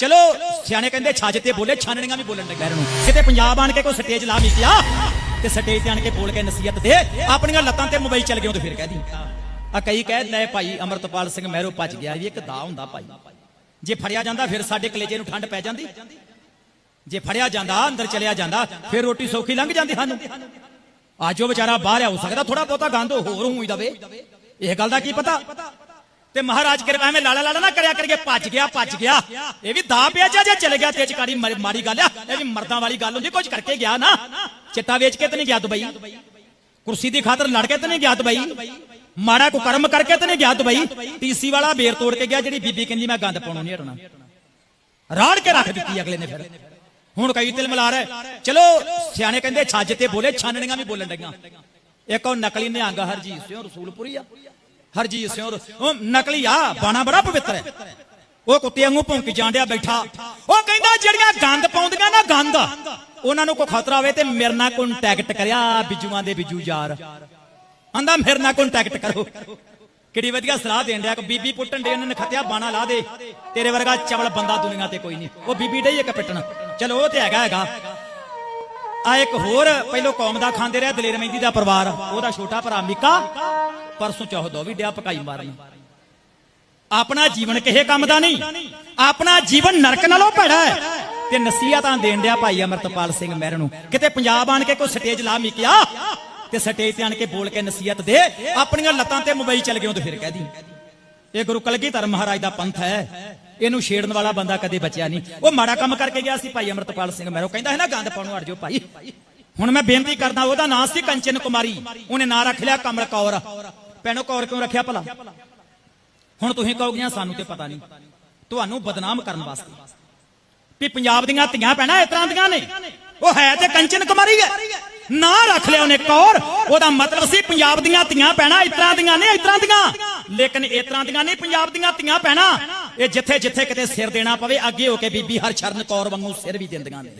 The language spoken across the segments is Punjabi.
ਚਲੋ, ਸਿਆਣੇ ਕਹਿੰਦੇ ਛੱਜ ਤੇ ਬੋਲੇ, ਛਾਨਣੀਆਂ ਵੀ ਬੋਲਣ ਲੱਗਾ ਨੂੰ ਕਿਤੇ ਪੰਜਾਬ ਆਣ ਕੇ ਕੋਈ ਸਟੇਜ ਲਾ ਮਿੱਤਿਆ ਤੇ ਸਟੇਜ ਤੇ ਆਣ ਕੇ ਬੋਲ ਕੇ ਨਸੀਹਤ ਦੇ, ਆਪਣੀਆਂ ਲੱਤਾਂ ਤੇ ਮੋਬਾਈਲ ਚੱਲ ਗਿਆ ਤੇ ਫਿਰ ਕਹਿ ਦੀ। ਆ ਕਈ ਕਹਿ ਲੈ ਭਾਈ ਅਮਰਤਪਾਲ ਸਿੰਘ ਮਹਿਰੋ ਭੱਜ ਗਿਆ ਇਹ ਇੱਕ ਦਾ ਹੁੰਦਾ ਭਾਈ। ਜੇ ਫੜਿਆ ਜਾਂਦਾ, ਫਿਰ ਸਾਡੇ ਕਲੇਜੇ ਨੂੰ ਠੰਡ ਪੈ ਜਾਂਦੀ। ਜੇ ਫੜਿਆ ਜਾਂਦਾ, ਅੰਦਰ ਚਲਿਆ ਜਾਂਦਾ, ਫਿਰ ਰੋਟੀ ਸੌਖੀ ਲੰਘ ਜਾਂਦੀ ਸਾਨੂੰ। ਅੱਜ ਉਹ ਵਿਚਾਰਾ ਬਾਹਰ ਆ, ਹੋ ਸਕਦਾ ਥੋੜਾ ਬਹੁਤਾ ਗੰਦ ਹੋਰ ਹੋਈ ਦਵੇ ਇਹ ਗੱਲ ਦਾ ਕੀ ਪਤਾ? ਤੇ ਮਹਾਰਾਜ ਕਿਰਪਾ ਐਵੇਂ ਲਾਲਾ ਲਾਲਾ ਨਾ ਕਰਿਆ ਕਰਕੇ ਭੱਜ ਗਿਆ ਭੱਜ ਗਿਆ। ਇਹ ਵੀ ਦਾ ਪਿਆ ਜਾ ਜੇ ਚਲੇ ਗਿਆ ਤੇਜ ਕਾੜੀ ਮਾੜੀ ਗੱਲ ਆ। ਇਹ ਵੀ ਮਰਦਾਂ ਵਾਲੀ ਗੱਲ ਹੁੰਦੀ ਕੁਝ ਕਰਕੇ ਗਿਆ ਨਾ। ਚਿੱਟਾ ਵੇਚ ਕੇ ਤੇ ਨਹੀਂ ਗਿਆ ਦੁਬਈ। ਕੁਰਸੀ ਦੀ ਖਾਤਰ ਲੜ ਕੇ ਤੇ ਨਹੀਂ ਗਿਆ ਦੁਬਈ। ਮਾੜਾ ਕੋ ਕਰਮ ਕਰਕੇ ਤੇ ਨਹੀਂ ਗਿਆ ਦੁਬਈ। ਟੀਸੀ ਵਾਲਾ ਬੇਰ ਤੋੜ ਕੇ ਗਿਆ ਜਿਹੜੀ ਬੀਬੀ ਕਹਿੰਦੀ, ਮੈਂ ਗੰਦ ਪਾਉਣੋਂ, ਨਹੀਂ ਹਟਣਾ। ਰਾੜ ਕੇ ਰੱਖ ਦਿੱਤੀ ਅਗਲੇ ਨੇ ਫਿਰ। ਹੁਣ ਕਈ ਤਿਲ ਮਿਲਾ ਰਿਹਾ। ਚਲੋ, ਸਿਆਣੇ ਕਹਿੰਦੇ, ਛੱਜ ਤੇ ਬੋਲੇ, ਛਾਨਣੀਆਂ ਵੀ ਬੋਲਣ ਡਈਆਂ। ਇੱਕ ਉਹ ਨਕਲੀ ਨਿਹੰਗ ਹਰਜੀਤ ਸਿੰਘ, ਰਸੂਲਪੁਰੀ ਆ। ਹਰਜੀਤ ਸਿੰਘ ਉਹ ਨਕਲੀ ਆ, ਬਾਣਾ ਬੜਾ ਪਵਿੱਤਰ ਹੈ। ਉਹ ਕੁੱਤੇ ਵਾਂਗੂ ਭੌਂਕ ਜਾਂਦਿਆ ਬੈਠਾ। ਉਹ ਕਹਿੰਦਾ, ਜਿਹੜੀਆਂ ਗੰਦ ਪਾਉਂਦੀਆਂ ਨਾ ਗੰਦ, ਉਹਨਾਂ ਨੂੰ ਕੋਈ ਖਤਰਾ ਹੋਵੇ ਤੇ ਮੇਰੇ ਨਾਲ ਕੰਟੈਕਟ ਕਰਿਆ ਬਿਜੂਆਂ ਦੇ ਬਿਜੂ ਯਾਰ। ਆਂਦਾ, ਮੇਰੇ ਨਾਲ ਕੰਟੈਕਟ ਕਰੋ। ਕਿਹੜੀ ਵਧੀਆ ਸਲਾਹ ਦੇਣ ਡਿਆ ਕਿ ਬੀਬੀ ਪੁੱਟਣ ਦੇ ਉਹਨਾਂ ਨੇ ਖਤਿਆ ਬਾਣਾ ਲਾ ਦੇ। ਤੇਰੇ ਵਰਗਾ ਚਵਲ ਬੰਦਾ ਦੁਨੀਆ ਤੇ ਕੋਈ ਨਹੀਂ। ਉਹ ਬੀਬੀ ਡਈ ਇੱਕ ਪਿੱਟਣ। ਚਲੋ, ਉਹ ਤੇ ਹੈਗਾ ਹੈਗਾ। ਆ ਇੱਕ ਹੋਰ, ਪਹਿਲੋ ਕੌਮ ਦਾ ਖਾਂਦੇ ਰਿਹਾ, ਦਲੇਰ ਮਹਿੰਦੀ ਦਾ ਪਰਿਵਾਰ। ਉਹਦਾ ਛੋਟਾ ਭਰਾ ਮਿੱਕਾ। ਪਰਸੋਂ ਚੌਥ ਵੀ ਡਿਆ ਪਕਾਈ ਮਾਰਨ। ਆਪਣਾ ਜੀਵਨ ਕਿਸੇ ਕੰਮ ਦਾ ਨਹੀਂ। ਆਪਣਾ ਜੀਵਨ ਨਰਕ ਨਾਲੋਂ ਭੈੜਾ ਹੈ। ਤੇ ਨਸੀਹਤਾਂ ਦੇਣ ਡਿਆ ਭਾਈ ਅਮਰਤਪਾਲ ਸਿੰਘ ਮਹਿਰ ਨੂੰ। ਕਿਤੇ ਪੰਜਾਬ ਆਣ ਕੇ ਕੋਈ ਸਟੇਜ ਲਾ ਮਿਕਿਆ ਤੇ ਸਟੇਜ ਤੇ ਆਣ ਕੇ ਬੋਲ ਕੇ ਨਸੀਹਤ ਦੇ। ਆਪਣੀਆਂ ਲੱਤਾਂ ਤੇ ਮੋਬਾਈਲ ਚੱਲ ਗਿਓ ਤੇ ਫਿਰ ਕਹਿ ਦੀ। ਇਹ ਗੁਰੂ ਕਲਗੀਧਰ ਮਹਾਰਾਜ ਦਾ ਪੰਥ ਹੈ। ਇਹਨੂੰ ਛੇੜਨ ਵਾਲਾ ਬੰਦਾ ਕਦੇ ਬਚਿਆ ਨਹੀਂ। ਉਹ ਮਾੜਾ ਕੰਮ ਕਰਕੇ ਗਿਆ ਸੀ ਭਾਈ ਅਮਰਤਪਾਲ ਸਿੰਘ ਮਹਿਰੋ। ਕਹਿੰਦਾ ਹੈ ਨਾ, ਗੰਦ ਪਾਉਣੋਂ ਹਟ ਜਾਓ ਭਾਈ। ਹੁਣ ਮੈਂ ਬੇਨਤੀ ਕਰਦਾ, ਉਹਦਾ ਨਾਂ ਸੀ ਕੰਚਨ ਕੁਮਾਰੀ। ਉਹਨੇ ਨਾਂ ਰੱਖ ਲਿਆ, ਕਮਲ ਕੌਰ। ਭੈਣੋ, ਕੌਰ ਕਿਉਂ ਰੱਖਿਆ ਭਲਾ? ਹੁਣ ਤੁਸੀਂ ਕਹੋਗੀਆਂ, ਸਾਨੂੰ ਤੇ ਪਤਾ ਨਹੀਂ। ਤੁਹਾਨੂੰ ਬਦਨਾਮ ਕਰਨ ਵਾਸਤੇ। ਵੀ ਪੰਜਾਬ ਦੀਆਂ ਧੀਆਂ ਭੈਣਾਂ ਇਸ ਤਰ੍ਹਾਂ ਦੀਆਂ ਨੇ। ਉਹ ਹੈ ਤੇ ਕੰਚਨ ਕੁਮਾਰੀ ਹੈ। ਨਾਂ ਰੱਖ ਲਿਆ ਉਹਨੇ, ਕੌਰ। ਉਹਦਾ ਮਤਲਬ ਸੀ ਪੰਜਾਬ ਦੀਆਂ ਧੀਆਂ ਭੈਣਾਂ ਇਸ ਤਰ੍ਹਾਂ ਦੀਆਂ ਨੇ, ਇਸ ਤਰ੍ਹਾਂ ਦੀਆਂ। ਲੇਕਿਨ ਇਸ ਤਰ੍ਹਾਂ ਦੀਆਂ ਨਹੀਂ, ਪੰਜਾਬ ਦੀਆਂ ਧੀਆਂ ਭੈਣਾਂ। ਇਹ ਜਿੱਥੇ ਜਿੱਥੇ ਕਿਤੇ ਸਿਰ ਦੇਣਾ ਪਵੇ, ਅੱਗੇ ਹੋ ਕੇ ਬੀਬੀ ਹਰਸ਼ਰਨ ਕੌਰ ਵਾਂਗੂ ਸਿਰ ਵੀ ਦਿੰਦੀਆਂ ਨੇ।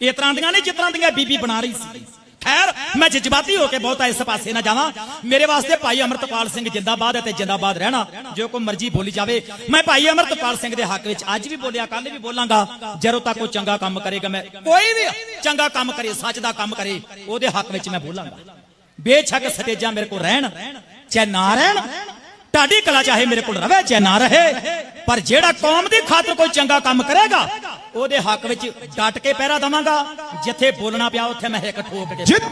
ਇਸ ਤਰ੍ਹਾਂ ਦੀਆਂ ਨਹੀਂ, ਜਿਸ ਤਰ੍ਹਾਂ ਦੀਆਂ ਬੀਬੀ ਬਣਾ ਰਹੀ ਸੀ। ਖੈਰ, ਮੈਂ ਜਜ਼ਬਾਤੀ ਹੋ ਕੇ ਬਹੁਤਾ ਇਸ ਪਾਸੇ ਨਾ ਜਾਵਾਂ। ਮੇਰੇ ਵਾਸਤੇ ਭਾਈ ਅਮਰਤਪਾਲ ਸਿੰਘ ਜਿੰਦਾਬਾਦ ਹੈ ਤੇ ਜਿੰਦਾਬਾਦ ਰਹਿਣਾ। ਜੋ ਕੋਈ ਮਰਜ਼ੀ ਬੋਲੀ ਜਾਵੇ। ਮੈਂ ਭਾਈ ਅਮਰਤਪਾਲ ਸਿੰਘ ਦੇ ਹੱਕ ਵਿੱਚ ਅੱਜ ਵੀ ਬੋਲਿਆ ਕੱਲ ਵੀ ਬੋਲਾਂਗਾ। ਜਦੋਂ ਤੱਕ ਉਹ ਚੰਗਾ ਕੰਮ ਕਰੇਗਾ, ਮੈਂ ਕੋਈ ਵੀ ਚੰਗਾ ਕੰਮ ਕਰੇ, ਸੱਚ ਦਾ ਕੰਮ ਕਰੇ, ਉਹਦੇ ਹੱਕ ਵਿੱਚ ਮੈਂ ਬੋਲਾਂਗਾ। ਬੇਸ਼ੱਕ ਸਟੇਜਾਂ ਮੇਰੇ ਕੋਲ ਰਹਿਣ, ਚਾਹੇ ਨਾ ਰਹਿਣ, ਤੁਹਾਡੀ ਕਲਾ ਚਾਹੇ ਮੇਰੇ ਕੋਲ ਰਵੇ, ਚਾਹੇ ਨਾ ਰਹੇ। ਪਰ ਜਿਹੜਾ ਕੌਮ ਦੀ ਖਾਤਰ ਕੋਈ ਚੰਗਾ ਕੰਮ ਕਰੇਗਾ ਉਹਦੇ ਹੱਕ ਵਿੱਚ ਡਟ ਕੇ ਪਹਿਰਾ ਦਵਾਂਗਾ। ਜਿੱਥੇ ਬੋਲਣਾ ਪਿਆ, ਉੱਥੇ ਮੈਂ ਇੱਕ ਠੋਕ ਕੇ